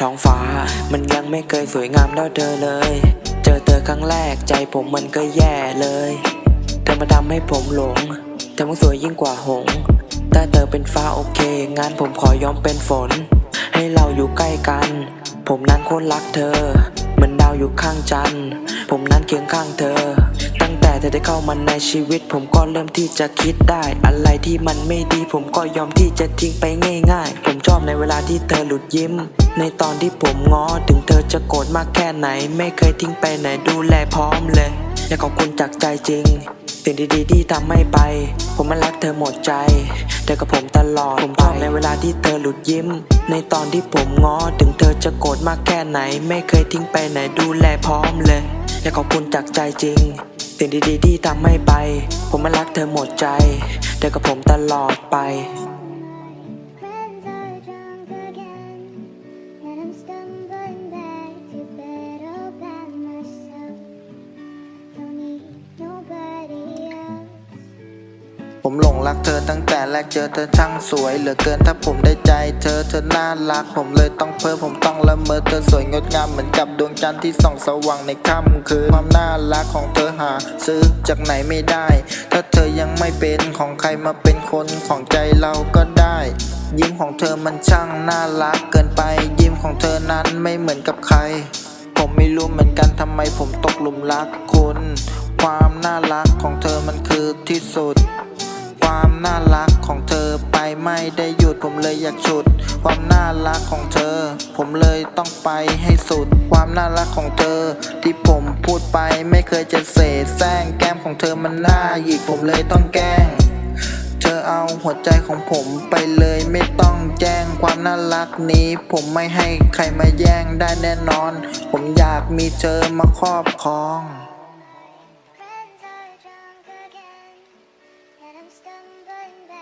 ท้องฟ้ามันยังไม่เคยสวยงามเท่าเธอเลย เจอเธอครั้งแรกใจผมมันก็แย่เลย เธอมาทำให้ผมหลง เธอมันสวยยิ่งกว่าหง ถ้าเธอเป็นฟ้าโอเคงานผมขอยอมเป็นฝน ให้เราอยู่ใกล้กัน ผมนั้นโคตรรักเธอ เหมือนดาวอยู่ข้างจันทร์ ผมนั้นเคียงข้างเธอตั้ง อได้เข้ามาในชีวิต ผมก็เริ่มที่จะคิดได้ อะไรที่มันไม่ดีผมก็ยอมที่จะทิ้งไปง่ายๆ ผมชอบในเวลาที่เธอหลุดยิ้ม ในตอนที่ผมง้อถึงเธอจะโกรธมากแค่ไหน ไม่เคยทิ้งไปไหนดูแลพร้อมเลยอยากขอบคุณจากใจจริง สิ่งดีๆที่ทำให้ไป ผมมันรักเธอหมดใจเธอกับผมตลอดผมชอบในเวลาที่เธอหลุดยิ้ม ในตอนที่ผมง้อถึงเธอจะโกรธมากแค่ไหน ไม่เคยทิ้งไปไหนดูแลพร้อมเลยอยากขอบคุณจากใจจริง สิ่งดีๆที่ทำให้ไป ผมมันรักเธอหมดใจ เธอกับผมตลอดไป ผมหลงรักเธอตั้งแต่แรกเจอเธอช่างสวย เหลือเกินถ้าผมได้ใจเธอเธอน่ารัก ผมเลยต้องเพ้อผมต้องละเมอเธอสวยงดงามเหมือนกับดวงจันทร์ที่ส่องสว่างในค่ำคืนความน่ารักของเธอหา ซื้อจากไหนไม่ได้ ถ้าเธอยังไม่เป็นของใครมาเป็นคนของใจเราก็ได้ ยิ้มของเธอมันช่างน่ารักเกินไป ยิ้มของเธอนั้นไม่เหมือนกับใคร ผมไม่รู้เหมือนกันทำไมผมตกหลุมรักคุณ ความน่ารักของเธอมันคือที่สุด น่ารักของเธอไปไม่ได้หยุดผมเลยอยากฉุด ความน่ารักของเธอ ผมเลยต้องไปให้สุด ความน่ารักของเธอ ที่ผมพูดไปไม่เคยจะเสแสร้งแก้มของเธอมันน่าหยิกผมเลยต้องแกล้งเธอเอาหัวใจของผมไปเลยไม่ต้องแจ้งความน่ารักนี้ ผมไม่ให้ใครมาแย่งได้แน่นอน ผมอยากมีเธอมาครอบครอง Gustong ganda